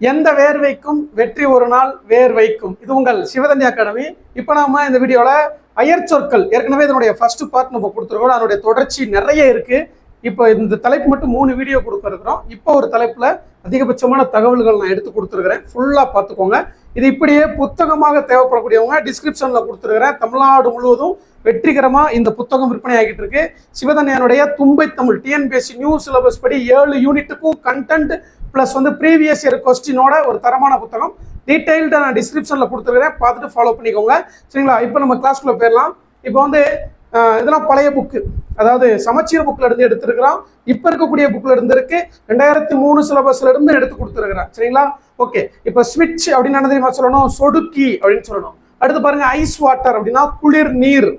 எந்த வேர்வைக்கும் வெற்றி ஒரு நாள் வேர் வைக்கும். இது உங்கள் சிவதன்யா அகாடமி. இப்போ நாம இந்த வீடியோவில் அயர் சொற்கள் ஏற்கனவே இதனுடைய ஃபர்ஸ்ட் பார்ட் நம்ம கொடுத்துருக்கோம். அதனுடைய தொடர்ச்சி நிறைய இருக்கு. இப்போ இந்த தலைப்பு மட்டும் மூணு வீடியோ கொடுக்க இப்போ ஒரு தலைப்பில் அதிகபட்சமான தகவல்கள் நான் எடுத்து கொடுத்துருக்கிறேன். ஃபுல்லாக பார்த்துக்கோங்க. இது இப்படியே புத்தகமாக தேவைப்படக்கூடியவங்க டிஸ்கிரிப்ஷனில் கொடுத்துருக்கிறேன். தமிழ்நாடு முழுவதும் வெற்றிகரமாக இந்த புத்தகம் விற்பனை ஆகிட்டு இருக்கு. சிவதன்யானுடைய தும்பை தமிழ் டிஎன்பிஎஸ்சி நியூ சிலபஸ் படி ஏழு யூனிட்டுக்கும் கண்டென்ட் ப்ளஸ் வந்து ப்ரீவியஸ் இயர் கொஸ்டினோட ஒரு தரமான புத்தகம். டீட்டெயில்டாக நான் டிஸ்கிரிப்ஷனில் கொடுத்துருக்கிறேன். பார்த்துட்டு ஃபாலோ பண்ணிக்கோங்க. சரிங்களா? இப்போ நம்ம கிளாஸ்க்குள்ளே போயிடலாம். இப்போ வந்து இதெல்லாம் பழைய புக்கு அதாவது சமச்சீர் புக்கில் இருந்து எடுத்திருக்கிறோம் இப்போ இருக்கக்கூடிய புக்கில் இருந்து இருக்கு. ரெண்டாயிரத்தி மூணு சிலபஸ்ல இருந்து எடுத்து கொடுத்துருக்குறேன். சரிங்களா? ஓகே இப்போ ஸ்விட்ச் அப்படின்னு என்ன தெரியுமா சொல்லணும்? சொடுக்கி அப்படின்னு சொல்லணும். அடுத்து பாருங்க ஐஸ் வாட்டர் அப்படின்னா குளிர் நீர்.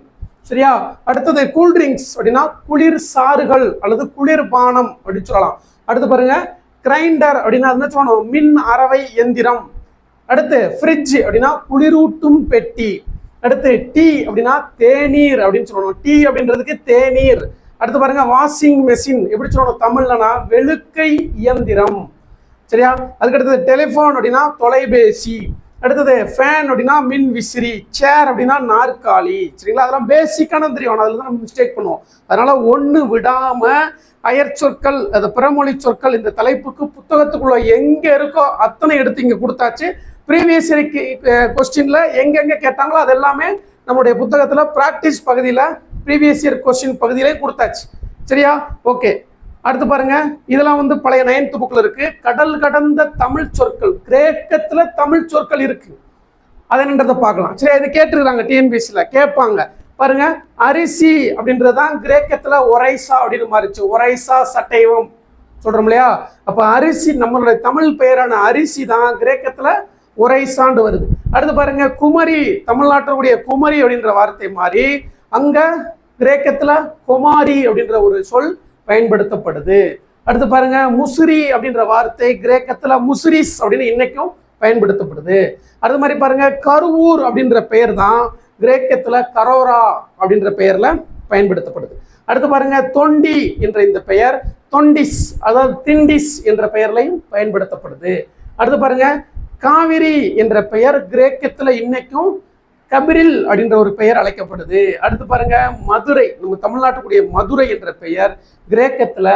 சரியா? அடுத்தது கூல் ட்ரிங்க்ஸ் அப்படின்னா குளிர் சாறுகள் அல்லது குளிர் பானம் அப்படின்னு சொல்லலாம். அடுத்து பாருங்க கிரைண்டர் அப்படின்னா என்ன சொல்லணும் மின் அரவை எந்திரம். அடுத்து ஃப்ரிட்ஜ் அப்படின்னா குளிரூட்டும் பெட்டி. அடுத்து டீ அப்படின்னா தேநீர் அப்படின்னு சொல்லணும். டீ அப்படின்றதுக்கு தேநீர். அடுத்து பாருங்க வாஷிங் மெஷின் எப்படி சொல்லணும்? தமிழ்லனா வெளுக்கை இயந்திரம். சரியா? அதுக்கு அடுத்தது டெலிஃபோன் அப்படின்னா தொலைபேசி. அடுத்தது ஃபேன் அப்படின்னா மின் விசிறி சேர் அப்படின்னா நாற்காலி. சரிங்களா? அதெல்லாம் பேசிக்கான தெரியும். அதில் தான் நம்ம மிஸ்டேக் பண்ணுவோம். அதனால் ஒன்று விடாமல் அயற் சொற்கள் அது பிறமொழி சொற்கள் இந்த தலைப்புக்கு புத்தகத்துக்குள்ள எங்கே இருக்கோ அத்தனை எடுத்து இங்கே கொடுத்தாச்சு. ப்ரீவியஸ் கொஸ்டினில் எங்கெங்கே கேட்டாங்களோ அது எல்லாமே நம்முடைய புத்தகத்தில் ப்ராக்டிஸ் பகுதியில் ப்ரீவியஸ் இயர் கொஸ்டின் பகுதியிலே கொடுத்தாச்சு. சரியா? ஓகே அடுத்து பாருங்க இதெல்லாம் வந்து பழைய நைன்த் புக்கில் இருக்கு. கடல் கடந்த தமிழ் சொற்கள் கிரேக்கத்தில் தமிழ் சொற்கள் இருக்கு. அது என்னன்றதை பார்க்கலாம். சரி இதை கேட்டுருக்காங்க டிஎன்பிஎஸ்சியில் கேட்பாங்க. பாருங்க அரிசி அப்படின்றதுதான் கிரேக்கத்தில் ஒரைசா அப்படின்னு மாறிச்சு. ஒரைசா சட்டைவம் சொல்றோம் இல்லையா? அப்போ அரிசி நம்மளுடைய தமிழ் பெயரான அரிசி தான் கிரேக்கத்தில் ஒரைசாண்டு வருது. அடுத்து பாருங்க குமரி தமிழ்நாட்டுடைய குமரி அப்படின்ற வார்த்தை மாறி அங்கே கிரேக்கத்தில் குமாரி அப்படின்ற ஒரு சொல் பயன்படுத்தப்படுது. அடுத்து பாருங்க முசிறி அப்படின்ற வார்த்தை கிரேக்கத்துல முசிரிஸ் அப்படின்னு இன்னைக்கும் பயன்படுத்தப்படுது. அடுத்த மாதிரி பாருங்க கருவூர் அப்படின்ற பெயர் தான் கிரேக்கத்துல கரோரா அப்படின்ற பெயர்ல பயன்படுத்தப்படுது. அடுத்து பாருங்க தொண்டி என்ற இந்த பெயர் தொண்டிஸ் அதாவது திண்டிஸ் என்ற பெயர்லையும் பயன்படுத்தப்படுது. அடுத்து பாருங்க காவிரி என்ற பெயர் கிரேக்கத்துல இன்னைக்கும் கபிரில் அப்படின்ற ஒரு பெயர் அழைக்கப்படுது. அடுத்து பாருங்க மதுரை. நம்ம தமிழ்நாட்டுக்குரிய மதுரை என்ற பெயர் கிரேக்கத்துல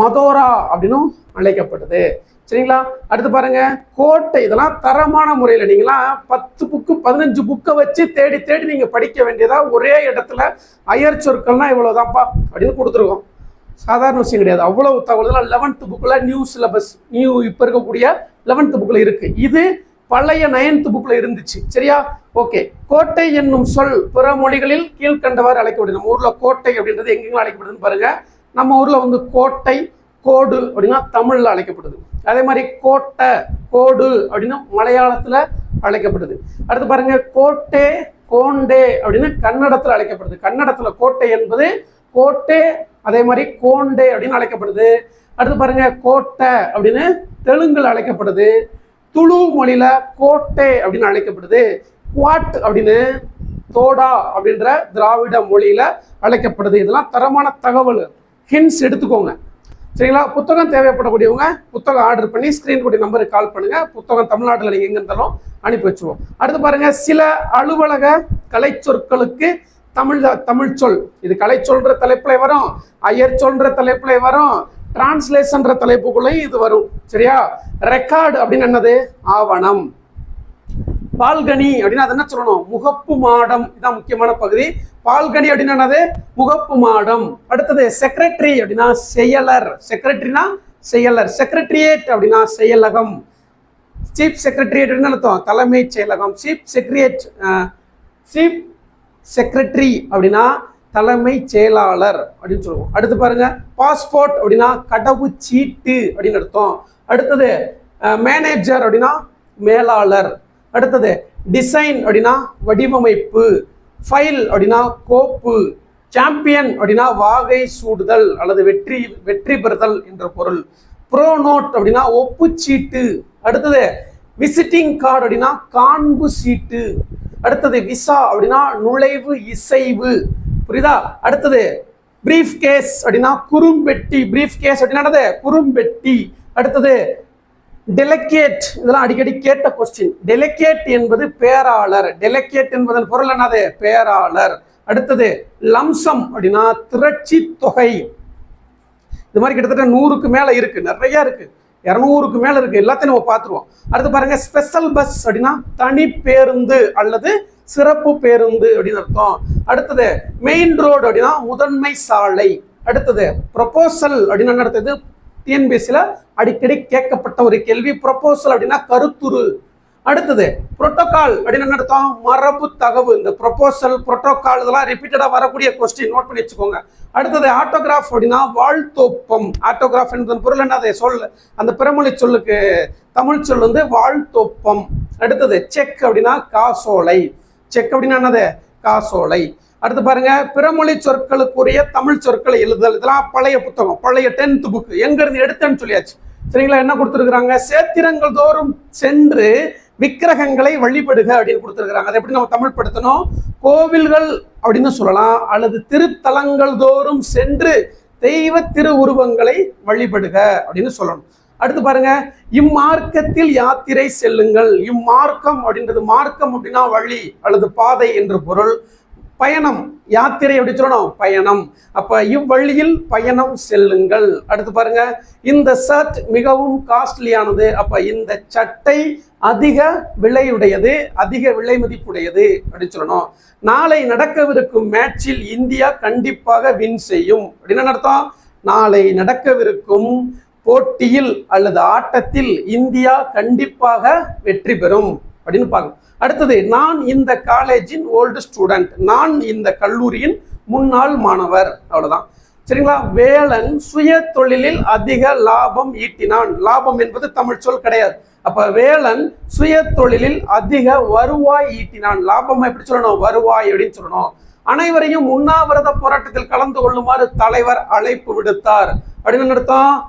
மதோரா அப்படின்னும் அழைக்கப்படுது சரிங்களா? அடுத்து பாருங்க கோட்டை. இதெல்லாம் தரமான முறையில் நீங்களாம் பத்து புக்கு பதினஞ்சு புக்கை வச்சு தேடி தேடி நீங்கள் படிக்க வேண்டியதா ஒரே இடத்துல அயர் சொற்கள்னா இவ்வளோதான்ப்பா அப்படின்னு கொடுத்துருக்கோம். சாதாரண விஷயம் கிடையாது. அவ்வளோ தகவல்கள். லெவன்த்து புக்கில் நியூ சிலபஸ் நியூ இப்போ இருக்கக்கூடிய லெவன்த்து புக்கில் இருக்குது இது பழைய நயன்த்து புக்கில் இருந்துச்சு. சரியா? ஓகே கோட்டை என்னும் சொல் பிற மொழிகளில் கீழ்கண்டவாறு அழைக்கப்படுது நம்ம ஊர்ல கோட்டை அப்படின்றது எங்கெங்க அழைக்கப்படுதுன்னு பாருங்க. நம்ம ஊர்ல வந்து கோட்டை கோடு அப்படின்னா தமிழ்ல அழைக்கப்படுது. அதே மாதிரி கோட்டை கோடு அப்படின்னா மலையாளத்துல அழைக்கப்படுது. அடுத்து பாருங்க கோட்டே கோண்டே அப்படின்னு கன்னடத்துல அழைக்கப்படுது. கன்னடத்துல கோட்டை என்பது கோட்டே அதே மாதிரி கோண்டே அப்படின்னு அழைக்கப்படுது. அடுத்து பாருங்க கோட்டை அப்படின்னு தெலுங்குல அழைக்கப்படுது. துளு மொழியில கோட்டை அப்படின்னு அழைக்கப்படுது. குவாட் அப்படின்னு தோடா அப்படின்ற திராவிட மொழியில அழைக்கப்படுது. இதெல்லாம் தரமான தகவல். ஹின்ஸ் எடுத்துக்கோங்க. சரிங்களா? புத்தகம் தேவைப்படக்கூடியவங்க புத்தகம் ஆர்டர் பண்ணி ஸ்க்ரீன் கூடிய நம்பருக்கு கால் பண்ணுங்க. புத்தகம் தமிழ்நாட்டில் நீங்கள் எங்கே இருந்தாலும் அனுப்பி வச்சுருவோம். அடுத்து பாருங்க. சில அலுவலக கலைச்சொற்களுக்கு தமிழ் தமிழ் சொல். இது கலைச்சொல்ன்ற தலைப்புல வரும். அயர் சொல்ற தலைப்புல வரும். டிரான்ஸ்லேஷன்ற தலைப்புக்குள்ளேயும் இது வரும். சரியா? ரெக்கார்டு அப்படின்னு என்னது? ஆவணம். பால்கனி அப்படின்னா அது என்ன சொல்லணும்? முகப்பு மாடம். இதான் முக்கியமான பகுதி. பால்கனி அப்படின்னு என்னது? முகப்பு மாடம். அடுத்தது செக்ரட்டரி அப்படின்னா செயலர். செக்ரட்டரினா செயலர். செக்ரட்டரியேட் அப்படின்னா செயலகம். சீஃப் செக்ரட்டரியேட் அர்த்தம்? தலைமைச் செயலகம். சீஃப் செக்ரியேட் சீஃப் செக்ரட்டரி அப்படின்னா தலைமைச் செயலாளர் அப்படின்னு சொல்லுவோம். அடுத்து பாருங்க பாஸ்போர்ட் அப்படின்னா கடவுச்சீட்டு அப்படின்னு அர்த்தம். அடுத்தது மேனேஜர் அப்படின்னா மேலாளர். அடுத்தது டிசைன் அப்படின்னா வடிவமைப்பு. ஃபைல் அப்படின்னா கோப்பு. சாம்பியன் அப்படின்னா வாகை சூடுதல் அல்லது வெற்றி வெற்றி பெறுதல் என்ற பொருள். ப்ரோ நோட் அப்படின்னா ஒப்புச்சீட்டு. அடுத்தது விசிட்டிங் கார்டு அப்படின்னா காண்பு சீட்டு. அடுத்தது விசா அப்படின்னா நுழைவு இசைவு. புரியுதா? அடுத்தது பிரீஃப் கேஸ் அப்படின்னா குறும்பெட்டி. பிரீஃப் கேஸ் அப்படின்னா குறும்பெட்டி. அடுத்தது டெலகேட் இதெல்லாம் அடிக்கடி கேட்ட கொஸ்டின் டெலகேட் என்பது பேராளர். டெலகேட் என்பதன் பொருள் என்னது? பேராளர். அடுத்தது லம்சம் அப்படின்னா திரட்சி தொகை. இது மாதிரி கிட்டத்தட்ட நூறுக்கு மேலே இருக்கு. நிறைய இருக்கு. இரநூறுக்கு மேலே இருக்கு. எல்லாத்தையும் நம்ம பார்த்துருவோம். அடுத்து பாருங்க ஸ்பெஷல் பஸ் அப்படின்னா தனி பேருந்து அல்லது சிறப்பு பேருந்து அப்படின்னு அர்த்தம். அடுத்தது மெயின் ரோடு அப்படின்னா முதன்மை சாலை. அடுத்தது ப்ரொபோசல் அப்படின்னு என்ன அடுத்தது டிஎன்பிஎஸ்சியில் அடிக்கடி கேட்கப்பட்ட ஒரு கேள்வி. ப்ரொபோசல் அப்படின்னா கருத்துரு. அடுத்தது புரோட்டோகால் அப்படின்னு என்ன அர்த்தம்? மரபு தகவு. இந்த ப்ரொபோசல் புரோட்டோகால் இதெல்லாம் ரிப்பீட்டடாக வரக்கூடிய கொஸ்டின் நோட் பண்ணி வச்சுக்கோங்க. அடுத்தது ஆட்டோகிராஃப் அப்படின்னா வாழ்த்தோப்பம். ஆட்டோகிராஃப் என்பதன் பொருள் என்ன? அதை சொல் அந்த பிறமொழி சொல்லுக்கு தமிழ் சொல் வந்து வாழ்த்தோப்பம். அடுத்தது செக் அப்படின்னா காசோலை. செக் அப்படின்னா என்னது? காசோலை. அடுத்து பாருங்க பிறமொழி சொற்களுக்குரிய தமிழ் சொற்களை எழுதுதல். இதெல்லாம் பழைய புத்தகம் பழைய டென்த் புக் எங்க இருந்து எடுத்தேன்னு சொல்லியாச்சு. சரிங்களா என்ன கொடுத்துருக்குறாங்க? சேத்திரங்கள் தோறும் சென்று விக்கிரகங்களை வழிபடுக அப்படின்னு கொடுத்துருக்குறாங்க. அதை எப்படி நம்ம தமிழ் படுத்தணும்? கோவில்கள் அப்படின்னு சொல்லலாம். அல்லது திருத்தலங்கள் தோறும் சென்று தெய்வ திருவுருவங்களை வழிபடுக அப்படின்னு சொல்லணும். அடுத்து பாருங்க இம்மார்க்கத்தில் யாத்திரை செல்லுங்கள். இம்மார்க்கம் அப்படின்றது மார்க்கம் அப்படின்னா வழி அல்லது பாதை என்று பொருள். பயணம் யாத்திரை எப்படி சொல்லணும் பயணம். அப்ப இவ்வழியில் பயணம் செல்லுங்கள். அடுத்து பாருங்க இந்த ஷர்ட் மிகவும் காஸ்ட்லியானது. அப்ப இந்த சட்டை அதிக விலையுடையது அதிக விலை மதிப்புடையது அப்படின்னு சொல்லணும். நாளை நடக்கவிருக்கும் மேட்சில் இந்தியா கண்டிப்பாக வின் செய்யும். அப்படின்னு என்ன அர்த்தம்? நாளை நடக்கவிருக்கும் போட்டியில் அல்லது ஆட்டத்தில் இந்தியா கண்டிப்பாக வெற்றி பெறும் அப்படின்னு பார்க்கணும். அடுத்தது நான் இந்த காலேஜின் ஓல்டு ஸ்டூடெண்ட் நான் இந்த கல்லூரியின் முன்னாள் மாணவர் அவ்வளவுதான். சரிங்களா? வேலன் சுய தொழிலில் அதிக லாபம் ஈட்டினான். லாபம் என்பது தமிழ் சொல் கிடையாது. அப்ப வேலன் சுய தொழிலில் அதிக வருவாய் ஈட்டினான். லாபம் எப்படி சொல்லணும்? வருவாய் அப்படின்னு சொல்லணும். அனைவரையும் உண்ணாவிரத போராட்டத்தில் கலந்து கொள்ளுமாறு தலைவர் அழைப்பு விடுத்தார். அப்படின்னு அர்த்தம்?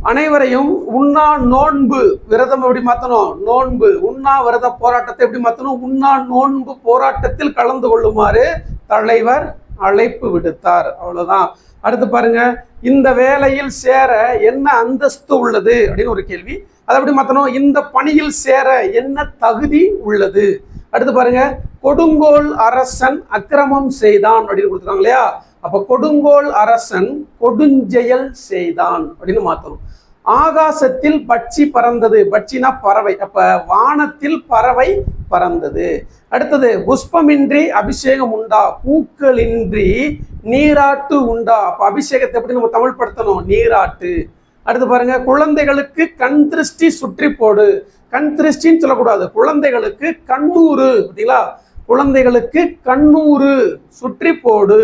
அனைவரையும் உண்ணா நோன்பு விரதம் எப்படி மாத்தணும்? நோன்பு. உண்ணா விரத போராட்டத்தை எப்படி மாத்தணும்? உண்ணா நோன்பு போராட்டத்தில் கலந்து கொள்ளுமாறு தலைவர் அழைப்பு விடுத்தார். அவ்வளவுதான். அடுத்து பாருங்க. இந்த வேலையில் சேர என்ன அந்தஸ்து உள்ளது? அப்படின்னு ஒரு கேள்வி. அதை எப்படி மாத்தணும்? இந்த பணியில் சேர என்ன தகுதி உள்ளது? அடுத்து பாருங்க கொடுங்கோல் அரசன் அக்கிரமம் செய்தான் அப்படின்னு கொடுத்துருக்காங்க இல்லையா? அப்ப கொடுங்கோல் அரசன் கொடுஞ்செயல் செய்தான் அப்படின்னு மாத்தணும். ஆகாசத்தில் பட்சி பறந்தது பட்சினா பறவை. அப்ப வானத்தில் பறவை பறந்தது. அடுத்தது புஷ்பமின்றி அபிஷேகம் உண்டா? பூக்களின்றி நீராட்டு உண்டா? அப்ப அபிஷேகத்தை எப்படி நம்ம தமிழ் படுத்தணும் நீராட்டு. அடுத்து பாருங்க குழந்தைகளுக்கு கண் திருஷ்டி சுற்றி போடு. கண் திருஷ்டின்னு சொல்லக்கூடாது. குழந்தைகளுக்கு கண்ணூறு. அப்படிங்களா குழந்தைகளுக்கு கண்ணூறு. சுற்றி போடு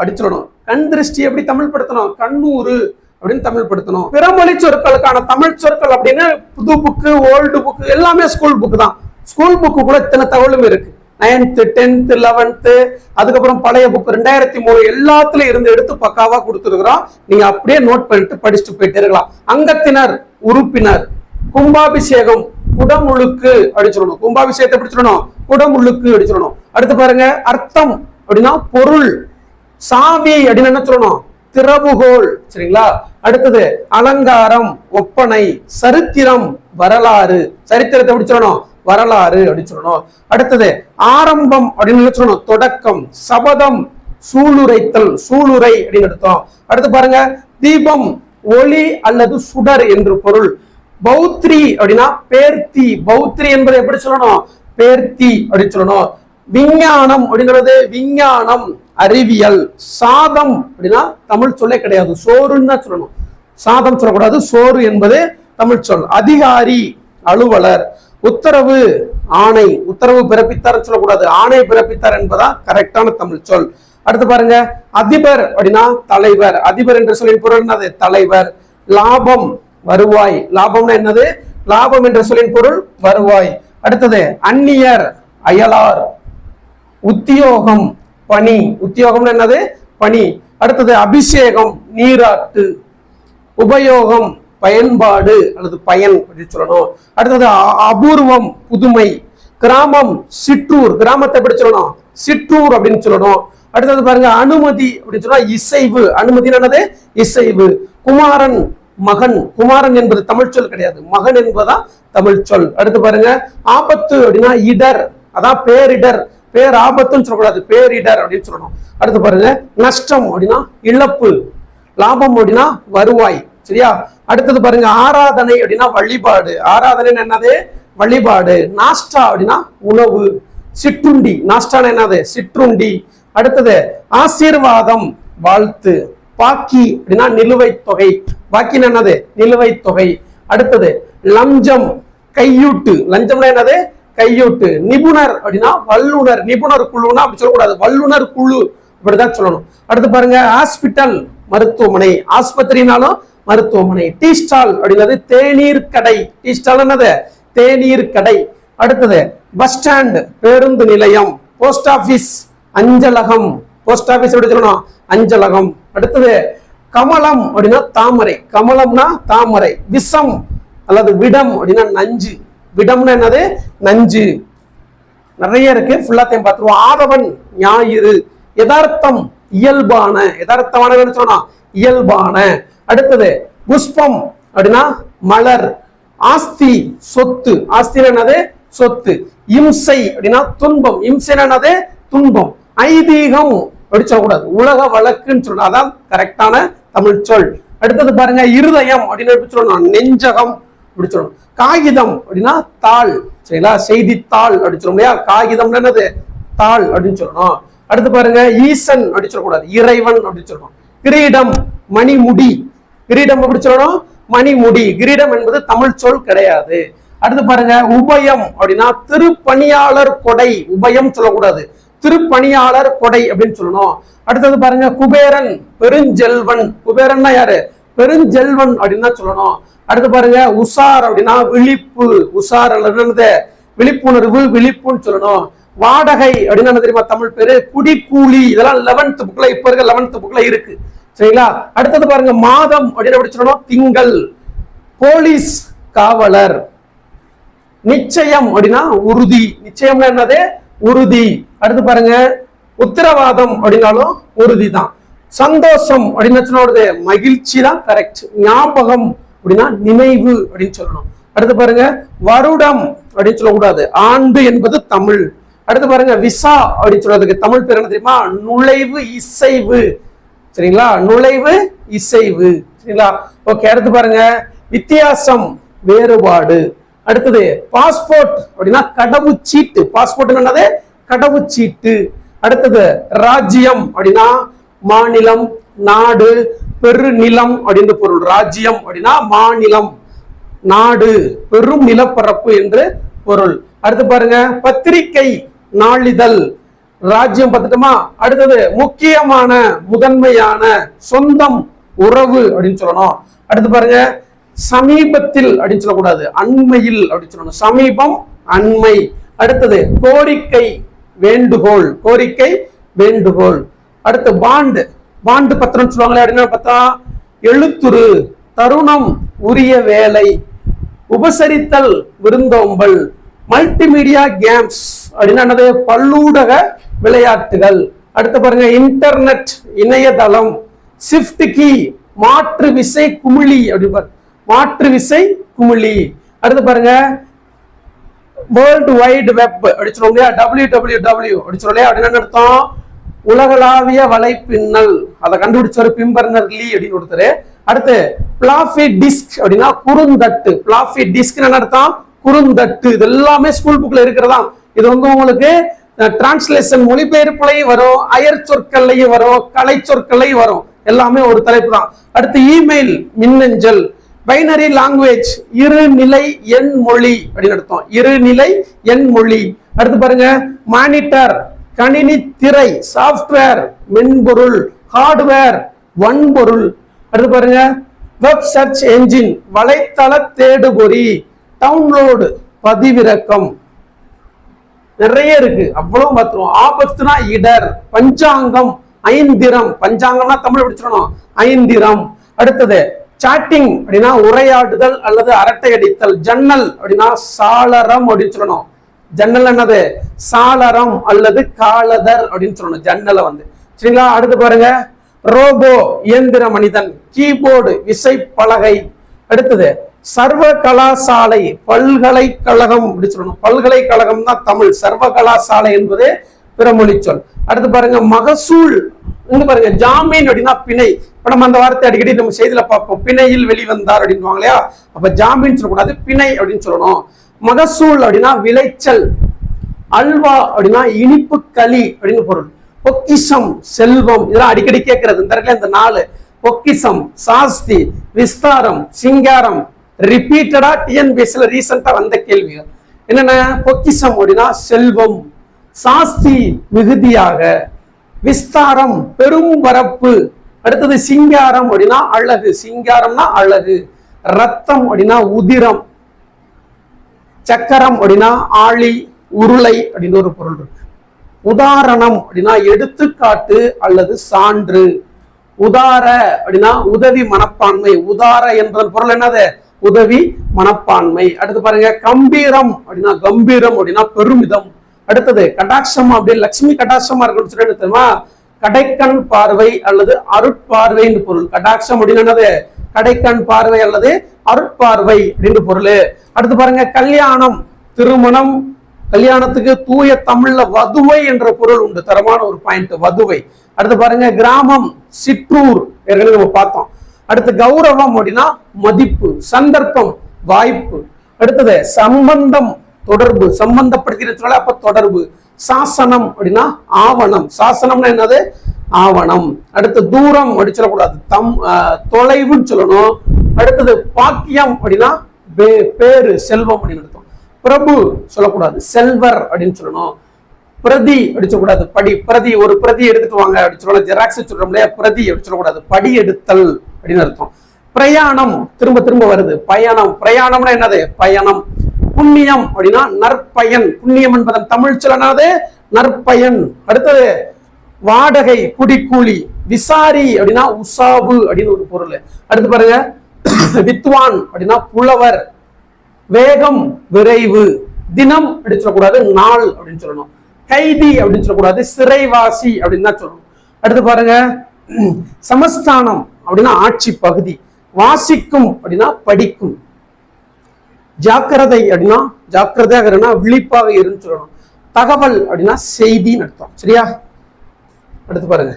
அடிச்சிடணும் கண் திருஷ்டி எப்படி தமிழ் படுத்தணும் கண்ணூறு அப்படின்னு தமிழ் படுத்தணும் பிறமொழி சொற்களுக்கான தமிழ் சொற்கள் அப்படின்னு புது புக்கு ஓல்டு புக்கு எல்லாமே ஸ்கூல் புக்கு தான். ஸ்கூல் புக்கு கூட இத்தனை தகவலும் இருக்கு. நைன்த்து டென்த்து லெவன்த்து அதுக்கப்புறம் பழைய புக் ரெண்டாயிரத்தி மூணு எல்லாத்துலயும் இருந்து எடுத்து பக்காவா கொடுத்துருக்குறோம். நீங்க அப்படியே நோட் பண்ணிட்டு படிச்சுட்டு போயிட்டே இருக்கலாம். அங்கத்தினர் உறுப்பினர். கும்பாபிஷேகம் குடமுழுக்கு அப்படின்னு சொல்லணும். கும்பாபிஷேகத்தை எப்படி சொல்லணும்? குடமுழுக்கு சொல்லணும். அடுத்து பாருங்க அர்த்தம் அப்படின்னா பொருள். சாவி அப்படின்னு என்ன சொல்லணும்? திறவுகோல் சரிங்களா? அடுத்தது அலங்காரம் ஒப்பனை சரித்திரம் வரலாறு. சரித்திரத்தை எப்படி சொல்லணும்? வரலாறு அப்படின்னு சொல்லணும். அடுத்தது ஆரம்பம் அப்படின்னு என்ன சொல்லணும்? தொடக்கம் சபதம் சூளுரைத்தல் சூளுரை அப்படின்னு எடுத்தோம். அடுத்து பாருங்க தீபம் ஒளி அல்லது சுடர் என்று பொருள். பௌத்ரி அப்படின்னா பேர்த்தி. பௌத்ரி என்பதை எப்படி சொல்லணும்? பேர்த்தி அப்படின்னு சொல்லணும். விஞ்ஞானம் அப்படிங்கிறது விஞ்ஞானம் அறிவியல். சாதம் அப்படின்னா தமிழ் சொல்லே கிடையாது. சோறுன்னு தான் சொல்லணும். சாதம் சொல்லக்கூடாது. சோறு என்பது தமிழ் சொல். அதிகாரி அலுவலர். உத்தரவு ஆணை. உத்தரவு பிறப்பித்தார் சொல்லக்கூடாது. ஆணை பிறப்பித்தார் என்பதா கரெக்டான தமிழ் சொல். அடுத்து பாருங்க. அதிபர் அப்படின்னா தலைவர். அதிபர் என்ற சொல்லின் பொருள் என்னது? தலைவர். லாபம். வருவாய். லாபம்னா என்னது? லாபம் என்ற சொல்லின் பொருள் வருவாய். அடுத்தது அந்நியர் அயலார் உத்தியோகம் பணி. உத்தியோகம்னு என்னது? பணி. அடுத்தது அபிஷேகம் நீராட்டு. உபயோகம் பயன்பாடு அல்லது பயன் அப்படின்னு சொல்லணும். அடுத்தது அ- அபூர்வம் புதுமை. கிராமம் சிற்றூர். கிராமத்தை எப்படி சொல்லணும்? சிற்றூர் அப்படின்னு சொல்லணும். அடுத்தது பாருங்க அனுமதி அப்படின்னு சொன்னா இசைவு. அனுமதி என்னது? இசைவு. குமாரன் மகன் குமாரன் என்பது தமிழ் சொல் கிடையாது. மகன் என்பதா தமிழ் சொல். அடுத்து பாருங்க ஆபத்து அப்படின்னா இடர். அதான் பேரிடர். பேர் ஆபத்துன்னு சொல்லக்கூடாது பேரிடர் அப்படின்னு சொல்லணும். அடுத்து பாருங்க நஷ்டம் அப்படின்னா இழப்பு. லாபம் அப்படின்னா வருவாய் சரியா? அடுத்தது பாருங்க ஆராதனை அப்படின்னா வழிபாடு. ஆராதனை என்னது? வழிபாடு. நாஸ்டா அப்படின்னா உணவு. சிற்றுண்டி. நாஸ்டான என்னது? சிற்றுண்டி. அடுத்தது ஆசீர்வாதம் வாழ்த்து. பாக்கி அப்படின்னா நிலுவைத் தொகை. பாக்கின்னு என்னது? நிலுவைத் தொகை. அடுத்தது லஞ்சம் கையூட்டு. லஞ்சம்னா என்னது? கையூட்டு. நிபுணர் அப்படின்னா வல்லுனர் நிபுணர் குழுனா அப்படி சொல்லக்கூடாது. வல்லுனர் குழு இப்படிதான் சொல்லணும். அடுத்து பாருங்க ஹாஸ்பிட்டல் மருத்துவமனை. ஆஸ்பத்திரினாலும் மருத்துவமனை. டீ ஸ்டால் அப்படின்னது தேநீர் கடை. டீ ஸ்டால் என்னது? தேநீர் கடை. அடுத்தது பஸ் ஸ்டாண்ட் பேருந்து நிலையம் போஸ்ட் ஆபீஸ் அஞ்சலகம். போஸ்ட் ஆபீஸ் எப்படி சொல்லணும்? அஞ்சலகம். அடுத்தது கமலம் அப்படின்னா தாமரை. கமலம்னா தாமரை. விஷம் அல்லது விடம் அப்படின்னா நஞ்சு. விடம்னா என்னது? நஞ்சு. நிறைய இருக்கு. ஃபுல்லாத்தையும் பார்த்துருவோம். ஆதவன் ஞாயிறு. யதார்த்தம் இயல்பான. யதார்த்தமான சொன்னா இயல்பான. அடுத்தது புஷ்பம் அப்படின்னா மலர். ஆஸ்தி சொத்து. ஆஸ்தி என்னது? சொத்து. இம்சை அப்படின்னா துன்பம். இம்சை என்னது? துன்பம். ஐதீகம் அப்படி உலக வழக்குன்னு சொல்லணும் அதான் கரெக்டான தமிழ் சொல். அடுத்தது பாருங்க இருதயம் அப்படின்னு எப்படி சொல்லணும் நெஞ்சகம் அப்படி சொல்லணும் காகிதம் அப்படின்னா தாள். சரிங்களா? செய்தித்தாள் அப்படின்னு சொல்ல காகிதம் என்னது? தாள் அப்படின்னு சொல்லணும் அடுத்து பாருங்க ஈசன் அப்படி சொல்லக்கூடாது. இறைவன் அப்படின்னு சொல்லணும் கிரீடம் மணிமுடி. கிரீடம் எப்படி சொல்லணும்? மணிமுடி. கிரீடம் என்பது தமிழ் சொல் கிடையாது. அடுத்து பாருங்க உபயம் அப்படின்னா திருப்பணியாளர் கொடை. உபயம் சொல்லக்கூடாது. திருப்பணியாளர் கொடை அப்படின்னு சொல்லணும். அடுத்தது பாருங்க குபேரன் பெருஞ்செல்வன். குபேரன்னா யாரு? பெருஞ்செல்வன் அப்படின்னு தான் சொல்லணும். அடுத்து பாருங்க உசார் அப்படின்னா விழிப்பு. உசார் அல்லது என்னது? விழிப்புணர்வு விழிப்புன்னு சொல்லணும். வாடகை அப்படின்னு என்ன தெரியுமா? தமிழ் பேரு? குடிக்கூலி. இதெல்லாம் லெவன்த் புக்ல இப்ப இருக்க லெவன்த் புக்ல இருக்கு. சரிங்களா? அடுத்தது பாருங்க மாதம் அப்படின்னு எப்படி சொல்லணும்? திங்கள். போலீஸ் காவலர். நிச்சயம் அப்படின்னா உறுதி. நிச்சயம்னா என்னது? உறுதி. அடுத்து பாருங்க உத்தரவாதம் அப்படின்னாலும் உறுதி தான் சந்தோஷம் அப்படின்னு மகிழ்ச்சி தான் கரெக்ட் ஞாபகம் அப்படின்னா நினைவு அப்படின்னு சொல்லணும். அடுத்து பாருங்க வருடம் அப்படின்னு சொல்லக்கூடாது. ஆண்டு என்பது தமிழ். அடுத்து பாருங்க விசா அப்படின்னு சொல்றதுக்கு தமிழ் பேர் என்ன தெரியுமா? நுழைவு இசைவு. சரிங்களா? நுழைவு இசைவு. சரிங்களா? ஓகே அடுத்து பாருங்க வித்தியாசம் வேறுபாடு. அடுத்தது பாஸ்போர்ட் அப்படின்னா கடவுச்சீட்டு பாஸ்போர்ட் என்னது? கடவுச்சீட்டு அடுத்தது ராஜ்யம் அப்படின்னா மாநிலம் நாடு பெருநிலம் அப்படின்னு பொருள். ராஜ்யம் அப்படின்னா மாநிலம் நாடு பெரும் நிலப்பரப்பு என்று பொருள். அடுத்து பாருங்க பத்திரிகை நாளிதழ். ராஜ்யம் பார்த்துட்டோமா? அடுத்தது முக்கியமான முதன்மையான சொந்தம் உறவு அப்படின்னு சொல்லணும். அடுத்து பாருங்க சமீபத்தில் அப்படின்னு சொல்லக்கூடாது. அண்மையில் அப்படின்னு சொல்லணும். சமீபம் அண்மை. அடுத்தது கோரிக்கை வேண்டுகோள். கோரிக்கை வேண்டுகோள். அடுத்து பாண்டு. பாண்டு பத்திரம் சொல்லுவாங்களே அப்படின்னா பார்த்தா எழுத்துரு தருணம் உரிய வேலை உபசரித்தல் விருந்தோம்பல் மல்டிமீடியா கேம்ஸ் அப்படின்னா என்னது? பல்லூடக விளையாட்டுகள். அடுத்து பாருங்க இன்டர்நெட் இணையதளம் ஷிஃப்ட் கீ மாற்று விசை குமிழி அப்படின்னு மாற்று விசை குமிழி. அடுத்து பாருங்க வேர்ல்டு வைடு வெப் அப்படி இல்லையா? டபிள்யூ டபிள்யூ டபிள்யூ அப்படி இல்லையா? அப்படின்னு என்ன அர்த்தம்? உலகளாவிய வலைப்பின்னல். அதை கண்டுபிடிச்சவர் பிம்பர்னர் லீ அப்படின்னு ஒருத்தர் அடுத்து பிளாஃபி டிஸ்க் அப்படின்னா குறுந்தட்டு. பிளாஃபி டிஸ்க் என்ன அர்த்தம்? குறுந்தட்டு. இது எல்லாமே ஸ்கூல் புக்ல இருக்கிறதா? இது வந்து உங்களுக்கு டிரான்ஸ்லேஷன் மொழிபெயர்ப்புலையும் வரும் அயர் சொற்கள்லையும் வரும் கலை சொற்கள்லையும் வரும். எல்லாமே ஒரு தலைப்பு தான். அடுத்து இமெயில் மின்னஞ்சல். பைனரி லாங்குவேஜ் இருநிலை எண் மொழி அப்படின்னு அர்த்தம். இருநிலை எண் மொழி. அடுத்து பாருங்க மானிட்டர் கணினி திரை சாஃப்ட்வேர் மென்பொருள் ஹார்ட்வேர் வன்பொருள். அடுத்து பாருங்க வெப் சர்ச் என்ஜின் வலைத்தள தேடுபொறி டவுன்லோடு பதிவிறக்கம். நிறைய இருக்கு. அவ்வளவு பார்த்துருவோம். ஆபத்துனா இடர் பஞ்சாங்கம் ஐந்திரம். பஞ்சாங்கம்னா தமிழ் படிச்சிடணும். ஐந்திரம். அடுத்தது சாட்டிங் அப்படின்னா உரையாடுதல் அல்லது அரட்டை அடித்தல் ஜன்னல் அப்படின்னா சாளரம் அப்படின்னு சொல்லணும். ஜன்னல் என்னது? சாளரம் அல்லது காலதர் அப்படின்னு சொல்லணும். ஜன்னலை வந்து. சரிங்களா? அடுத்து பாருங்க. ரோபோ இயந்திர மனிதன் கீபோர்டு விசை பலகை அடுத்தது சர்வ கலாசாலை பல்கலைக்கழகம் அப்படின்னு சொல்லணும். பல்கலைக்கழகம் தான் தமிழ். சர்வ கலாசாலை என்பது பிறமொழி சொல் அடுத்து பாருங்க மகசூல் இங்க பாருங்க ஜாமீன் அப்படின்னா பிணை. இப்போ நம்ம அந்த வார்த்தை அடிக்கடி நம்ம செய்தியில பார்ப்போம். பிணையில் வெளிவந்தார் அப்படின்னு இல்லையா? அப்ப ஜாமீன் சொல்லக்கூடாது பிணை அப்படின்னு சொல்லணும். மகசூல் அப்படின்னா விளைச்சல். அல்வா அப்படின்னா இனிப்பு களி அப்படின்னு பொருள். பொக்கிசம் செல்வம் இதெல்லாம் அடிக்கடி கேட்கறது. இந்த இடத்துல இந்த நாலு. பொக்கிசம் சாஸ்தி விஸ்தாரம் சிங்காரம். ரிப்பீட்டடா டிஎன்பிஎஸ்ல ரீசெண்டா வந்த கேள்விகள் என்னென்ன? பொக்கிசம் அப்படின்னா செல்வம். சாஸ்தி மிகுதியாக. விஸ்தாரம் பெரும் வரப்பு அடுத்தது சிங்காரம் அப்படின்னா அழகு. சிங்காரம்னா அழகு. ரத்தம் அப்படின்னா உதிரம். சக்கரம் அப்படின்னா ஆழி உருளை அப்படின்னு ஒரு பொருள் இருக்கு. உதாரணம் அப்படின்னா எடுத்துக்காட்டு அல்லது சான்று. உதார அப்படின்னா உதவி மனப்பான்மை. உதார என்ற பொருள் என்னது? உதவி மனப்பான்மை. அடுத்து பாருங்க கம்பீரம் அப்படின்னா கம்பீரம் அப்படின்னா பெருமிதம். அடுத்தது கடாட்சம் அப்படி லட்சுமி கடாட்சமா இருக்கணும்னு சொல்லி தெரியுமா? கடைக்கண் பார்வை அல்லது அருட்பார்வைன்னு பொருள். கடாட்சம் அப்படின்னு என்னது? கடைக்கண் பார்வை அல்லது அருட்பார்வை அப்படின்னு பொருள். அடுத்து பாருங்க கல்யாணம் திருமணம் கல்யாணத்துக்கு தூய தமிழ்ல வதுவை என்ற பொருள் உண்டு. தரமான ஒரு பாயிண்ட் வதுவை. அடுத்து பாருங்க கிராமம் சிற்றூர் ஏற்கனவே நம்ம பார்த்தோம். அடுத்து கௌரவம் அப்படின்னா மதிப்பு சந்தர்ப்பம் வாய்ப்பு. அடுத்தது சம்பந்தம் தொடர்பு சம்பந்தப்படுத்தினால அப்ப தொடர்பு. சாசனம் அப்படின்னா ஆவணம். சாசனம்னா என்னது? ஆவணம். அடுத்து தூரம் அப்படி சொல்லக்கூடாது. தம் தொலைவுன்னு சொல்லணும். அடுத்தது பாக்கியம் அப்படின்னா பேரு செல்வம் அப்படின்னு அர்த்தம். பிரபு சொல்லக்கூடாது. செல்வர் அப்படின்னு சொல்லணும். பிரதி அப்படி சொல்லக்கூடாது. படி பிரதி ஒரு பிரதி எடுத்துட்டு வாங்க அப்படி சொல்லலாம் ஜெராக்ஸ் சொல்றோம் இல்லையா? பிரதி அப்படி சொல்லக்கூடாது. படி எடுத்தல் அப்படின்னு அர்த்தம். பிரயாணம் திரும்ப திரும்ப வருது. பயணம். பிரயாணம்னா என்னது? பயணம். புண்ணியம் அப்படின்னா நற்பயன். புண்ணியம் என்பதன் தமிழ் சொல்லனாது நற்பயன். அடுத்தது வாடகை குடிக்கூலி விசாரி அப்படின்னா உசாவு அப்படின்னு ஒரு பொருள். அடுத்து பாருங்க வித்வான் அப்படின்னா புலவர். வேகம் விரைவு. தினம் அப்படின்னு சொல்லக்கூடாது நாள் அப்படின்னு சொல்லணும். கைதி அப்படின்னு சொல்லக்கூடாது சிறைவாசி அப்படின்னு தான் சொல்லணும். அடுத்து பாருங்க சமஸ்தானம் அப்படின்னா ஆட்சி பகுதி. வாசிக்கும் அப்படின்னா படிக்கும். ஜாக்கிரதை அப்படின்னா ஜாக்கிரதையாக இருந்தா விழிப்பாக இருந்து சொல்லணும். தகவல் அப்படின்னா செய்தின்னு அர்த்தம். சரியா? அடுத்து பாருங்க.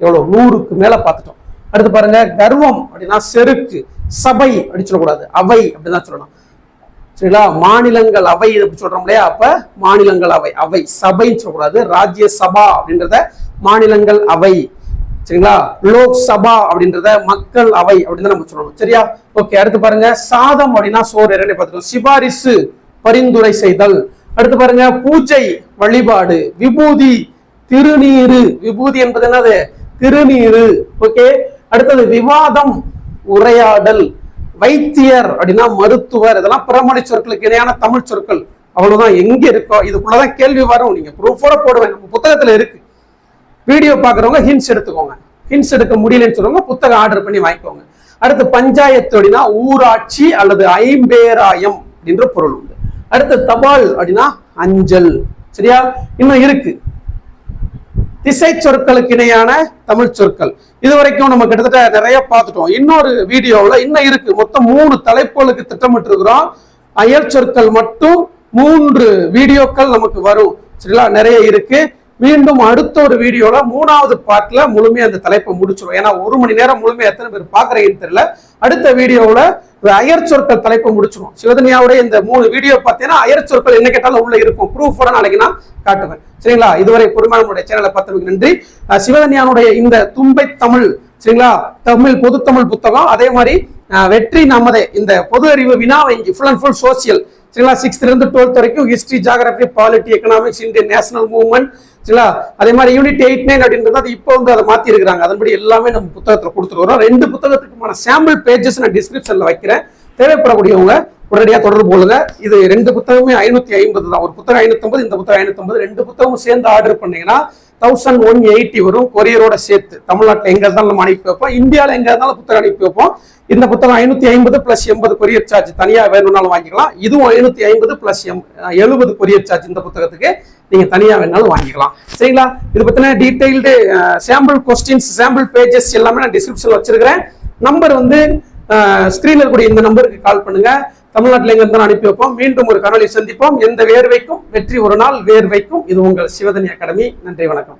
எவ்வளவு? நூறுக்கு மேல பார்த்துட்டோம். அடுத்து பாருங்க கர்வம் அப்படின்னா செருக்கு சபை அப்படின்னு சொல்லக்கூடாது. அவை அப்படின்னு தான் சொல்லணும். சரிங்களா? மாநிலங்கள் அவை அப்படி சொல்றோம் இல்லையா? அப்ப மாநிலங்கள் அவை. அவை சபைன்னு சொல்லக்கூடாது. ராஜ்ய சபா அப்படின்றத மாநிலங்கள் அவை. சரிங்களா? லோக் சபா அப்படின்றத மக்கள் அவை அப்படின்னு நம்ம சொல்லணும். சரியா? ஓகே அடுத்து பாருங்க. சாதம் அப்படின்னா சோறு. இரண்டு பார்த்துட்டோம் சிபாரிசு பரிந்துரை செய்தல். அடுத்து பாருங்க. பூஜை வழிபாடு. விபூதி திருநீரு. விபூதி என்பது என்னது? திருநீரு. ஓகே அடுத்தது விவாதம் உரையாடல். வைத்தியர் அப்படின்னா மருத்துவர். இதெல்லாம் பிறமொழி சொற்களுக்கு இணையான தமிழ் சொற்கள். அவ்வளவுதான். எங்க இருக்கோ? இதுக்குள்ளதான் கேள்வி வரும். நீங்க ப்ரூஃபோட போடுவேன் புத்தகத்துல இருக்கு. வீடியோ பார்க்குறவங்க ஹின்ஸ் எடுத்துக்கோங்க. ஹின்ஸ் எடுக்க முடியலன்னு சொல்றவங்க புத்தகம் ஆர்டர் பண்ணி வாங்கிக்கோங்க. அடுத்து பஞ்சாயத்து அப்படின்னா ஊராட்சி அல்லது ஐம்பேராயம் அப்படின்ற பொருள் உண்டு. அடுத்து தபால் அப்படின்னா அஞ்சல். சரியா? இன்னும் இருக்கு. திசை சொற்களுக்கு இணையான தமிழ் சொற்கள். இது வரைக்கும் நம்ம கிட்டத்தட்ட நிறைய பார்த்துட்டோம். இன்னொரு வீடியோவில் இன்னும் இருக்கு. மொத்தம் மூணு தலைப்புகளுக்கு திட்டமிட்டு இருக்கிறோம் அயல் சொற்கள் மட்டும் மூன்று வீடியோக்கள் நமக்கு வரும். சரிங்களா? நிறைய இருக்கு. மீண்டும் அடுத்த ஒரு வீடியோல மூணாவது பார்ட்ல முழுமையா அந்த தலைப்பை முடிச்சிடும் ஏன்னா ஒரு மணி நேரம் முழுமையா எத்தனை பேர் பாக்குறீங்கன்னு தெரியல. அடுத்த வீடியோவில் அயர் சொற்கள் தலைப்பை முடிச்சிடும் சிவதனியாவுடைய இந்த மூணு வீடியோ பார்த்தீங்கன்னா அயர் சொற்கள் என்ன கேட்டாலும் உள்ள இருக்கும். ப்ரூஃபோட நாளைக்கு நான் காட்டுவேன். சரிங்களா? இதுவரை பொறுமையான சேனலை பார்த்ததுக்கு நன்றி. சிவதனியானுடைய இந்த தும்பை தமிழ் சரிங்களா? தமிழ் பொது தமிழ் புத்தகம் அதே மாதிரி வெற்றி நமதே இந்த பொது அறிவு வினா இங்கே ஃபுல் அண்ட் ஃபுல் சோசியல் சரிங்களா? சிக்ஸ்த்ல இருந்து டுவெல்த் வரைக்கும் history geography polity economics Indian national movement சரிங்களா அதே மாதிரி யூனிட் எயிட் நைன் அப்படின்றது அது இப்போ வந்து அதை மாற்றி இருக்கிறாங்க. அதன்படி எல்லாமே நம்ம புத்தகத்தில் கொடுத்துருவோம் ரெண்டு புத்தகத்துக்குமான சாம்பிள் பேஜஸ் நான் டிஸ்கிரிப்ஷன்ல வைக்கிறேன். தேவைப்படக்கூடியவங்க உடனடியாக தொடர்பு கொள்ளுங்க. இது ரெண்டு புத்தகமே ஐநூத்தி ஐம்பது தான். ஒரு புத்தகம் ஐநூற்றம்பது இந்த புத்தகம் ஐநூத்தி ரெண்டு புத்தகமும் சேர்ந்து ஆர்டர் பண்ணீங்கன்னா தௌசண்ட் ஒன் எயிட்டி வரும் கொரியரோட சேர்த்து. தமிழ்நாட்டில் எங்கே இருந்தாலும் நம்ம அனுப்பி வைப்போம். இந்தியாவில் எங்கே இருந்தாலும் புத்தகம் அனுப்பி வைப்போம். இந்த புத்தகம் ஐநூற்றி ஐம்பது ப்ளஸ் எண்பது கொரியர் சார்ஜ் தனியாக வேணும்னாலும் வாங்கிக்கலாம். இதுவும் ஐநூற்றி ஐம்பது ப்ளஸ் எம் எழுபது கொரியர் சார்ஜ் இந்த புத்தகத்துக்கு நீங்கள் தனியாக வேணாலும் வாங்கிக்கலாம். சரிங்களா? இது பற்றின detailed sample questions sample pages எல்லாமே நான் டிஸ்கிரிப்ஷனில் வச்சிருக்கிறேன். நம்பர் வந்து ஸ்க்ரீனில் இருக்கக்கூடிய இந்த நம்பருக்கு கால் பண்ணுங்க. தமிழ்நாட்டில் தான் அனுப்பி வைப்போம். மீண்டும் ஒரு கனொலி சந்திப்போம். எந்த வேர்வைக்கும் வெற்றி ஒரு நாள் வேர்வைக்கும். இது உங்கள் சிவதனி அகாடமி. நன்றி வணக்கம்.